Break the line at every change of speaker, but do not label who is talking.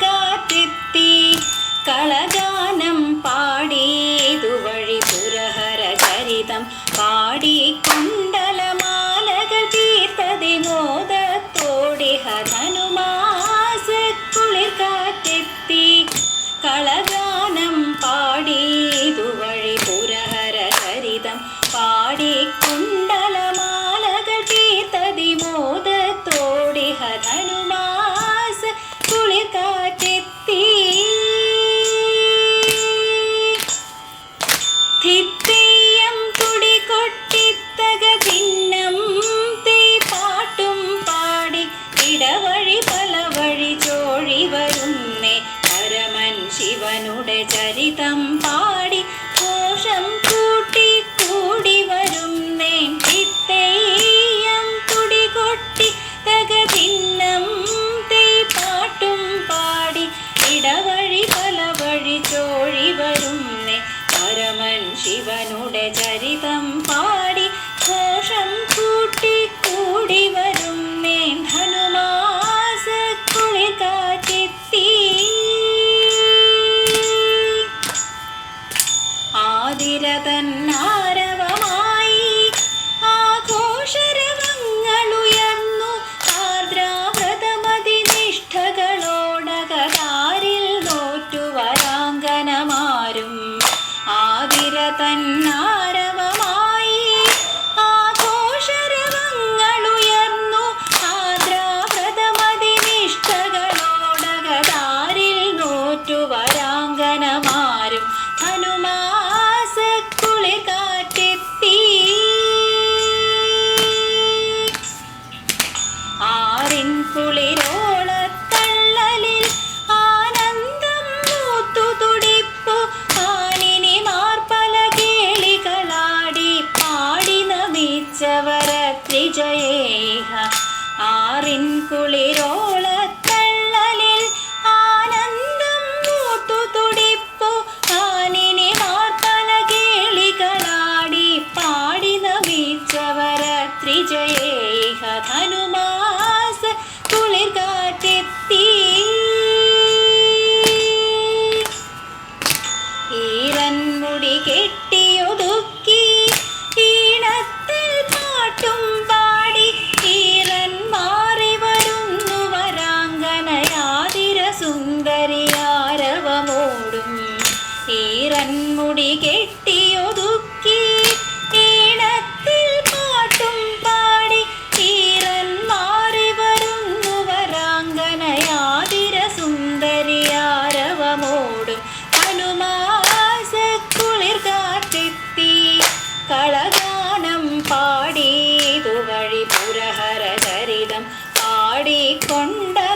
காத்தித்தி கலகானம் பாடேது வழி புரஹர சரிதம் பாடிக்கொண்டு ചരിതം പാടി ഘോഷം കൂട്ടി കൂടി വരും നേൻ ചിത്തയ്യം തുടി കൊട്ടി തകതിന്നം തേയ് പാട്ടും പാടി ഇടവഴി പല വഴി ചോഴി വരും നേ പരമൻ ശിവനുടെ ചരിതം പാടി ആതിരതന്നാരവമായി ആഘോഷരവങ്ങളുയർന്നു. ആർദ്രാവ്രതമതി നിഷ്ഠകളോടകതാരിൽ നോറ്റു വരാങ്കനമാരും ഹനുമാസക്കുളിർ കാറ്റെത്തി. ആറിൻ കുളിരോളത്തള്ളലിൽ ത്രിജയേഹ ആറിൻ കുളിരോളത്തള്ളലിൽ ആനന്ദം മൂത്തു തുടിപ്പു ആനിനി മാർപ്പല കേളികളാടി പാടി നമിച്ചവര ത്രിജയേഹ ധനുമാസ கொடி கெட்டியொதுக்கி ஈழத்தில் பாட்டும் பாடி ஈரன் மாறி வரும் நுவராங்கனயாதிர சுந்தரியாரவமோடும் கனுமாச குளிர் காற்றித்தி களகானம் பாடி துவழி புரஹர சரிதம் பாடிக்கொண்ட